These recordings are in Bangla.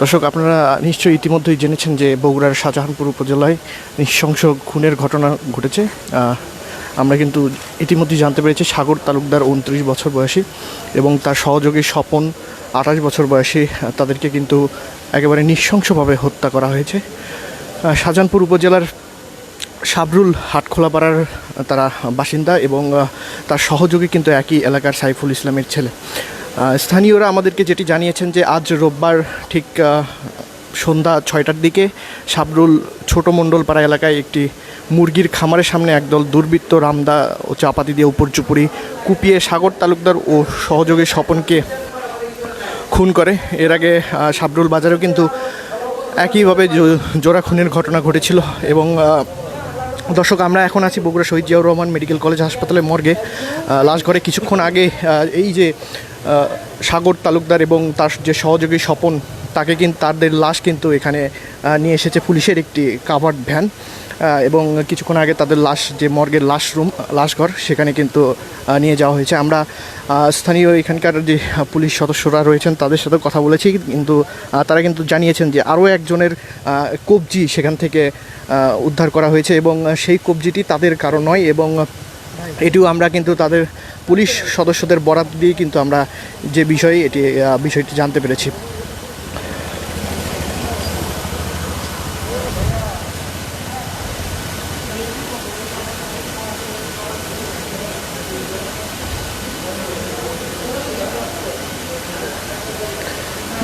দর্শক, আপনারা নিশ্চয়ই ইতিমধ্যেই জেনেছেন যে বগুড়ার শাহজাহানপুর উপজেলায় নৃশংস খুনের ঘটনা ঘটেছে। আমরা কিন্তু ইতিমধ্যেই জানতে পেরেছি সাগর তালুকদার উনত্রিশ বছর বয়সী এবং তার সহযোগী স্বপন আঠাশ বছর বয়সী তাদেরকে কিন্তু একেবারে নৃশংসভাবে হত্যা করা হয়েছে। শাহজাহানপুর উপজেলার সাবরুল হাটখোলাপাড়ার তারা বাসিন্দা এবং তার সহযোগী কিন্তু একই এলাকার সাইফুল ইসলামের ছেলে। স্থানীয়রা আমাদেরকে যেটি জানিয়েছেন যে আজ রোববার ঠিক সন্ধ্যা ছয়টার দিকে সাবরুল ছোট মণ্ডলপাড়া এলাকায় একটি মুরগির খামারের সামনে একদল দুর্বৃত্ত রামদা ও চাপাতি দিয়ে উপর্যুপুরি কুপিয়ে সাগর তালুকদার ও সহযোগী স্বপনকে খুন করে। এর আগে সাবরুল বাজারেও কিন্তু একইভাবে জোড়া খুনের ঘটনা ঘটেছিল এবং দর্শক আমরা এখন আছি বগুড়া শহীদ জিয়াউর রহমান মেডিকেল কলেজ হাসপাতালে মর্গে। লাশ ঘরে কিছুক্ষণ আগে এই যে সাগর তালুকদার এবং তার যে সহযোগী স্বপন, তাকে কিন্তু তাদের লাশ কিন্তু এখানে নিয়ে এসেছে পুলিশের একটি কাভার্ড ভ্যান এবং কিছুক্ষণ আগে তাদের লাশ, যে মর্গের লাশ রুম লাশঘর সেখানে কিন্তু নিয়ে যাওয়া হয়েছে। আমরা স্থানীয় এখানকার যে পুলিশ সদস্যরা রয়েছেন, তাদের সাথে কথা বলেছি, কিন্তু তারা কিন্তু জানিয়েছেন যে আরও একজনের কবজি সেখান থেকে উদ্ধার করা হয়েছে এবং সেই কবজিটি তাদের কারও নয় এবং এটিও আমরা কিন্তু তাদের পুলিশ সদস্যদের বরাত দিয়ে কিন্তু আমরা যে বিষয়ে এটি বিষয়টি জানতে পেরেছি।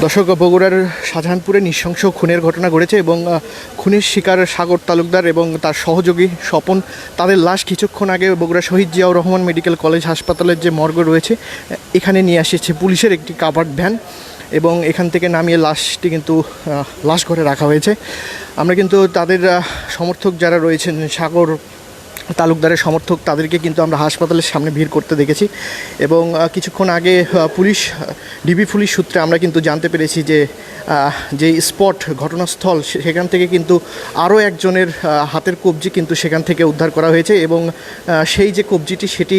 দর্শক, বগুড়ার শাহজাহানপুরে নৃশংস খুনের ঘটনা ঘটেছে এবং খুনের শিকার সাগর তালুকদার এবং তার সহযোগী স্বপন তাদের লাশ কিছুক্ষণ আগে বগুড়া শহীদ জিয়াউর রহমান মেডিকেল কলেজ হাসপাতালের যে মর্গ রয়েছে এখানে নিয়ে আসছে পুলিশের একটি কাভার্ড ভ্যান এবং এখান থেকে নামিয়ে লাশটি কিন্তু লাশ ঘরে রাখা হয়েছে। আমরা কিন্তু তাদের সমর্থক যারা রয়েছেন সাগর তালুকদারের সমর্থক তাদেরকে কিন্তু আমরা হাসপাতালের সামনে ভিড় করতে দেখেছি এবং কিছুক্ষণ আগে পুলিশ, ডিবি পুলিশ সূত্রে আমরা কিন্তু জানতে পেরেছি যে যে স্পট, ঘটনাস্থল সেখান থেকে কিন্তু আরও একজনের হাতের কবজি কিন্তু সেখান থেকে উদ্ধার করা হয়েছে এবং সেই যে কবজিটি সেটি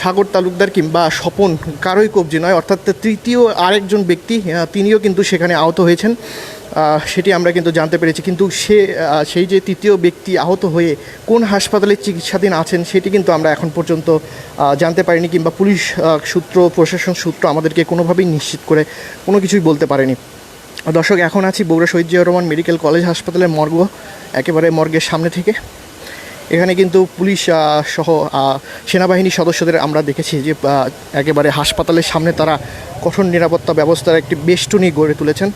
সাগর তালুকদার কিংবা স্বপন কারোই কবজি নয়, অর্থাৎ তৃতীয় আরেকজন ব্যক্তি তিনিও কিন্তু সেখানে আহত হয়েছেন। সেটি আমরা কিন্তু জানতে পেরেছি। কিন্তু সে সেই যে তৃতীয় ব্যক্তি আহত হয়ে কোন হাসপাতালে চিকিৎসাধীন আছেন, সেটি কিন্তু আমরা এখন পর্যন্ত জানতে পারিনি কিংবা পুলিশ সূত্র, প্রশাসন সূত্র আমাদেরকে কোনোভাবেই নিশ্চিত করে কোনো কিছুই বলতে পারেনি। দর্শক, এখন আছি বগুড়া শহীদ জিয়াউর রহমান মেডিকেল কলেজ হাসপাতালের মর্গ, একেবারে মর্গের সামনে থেকে। এখানে কিন্তু পুলিশ সহ সেনাবাহিনীর সদস্যদের আমরা দেখেছি যে একেবারে হাসপাতালের সামনে তারা কঠোর নিরাপত্তা ব্যবস্থার একটি বেষ্টনী গড়ে তুলেছেন।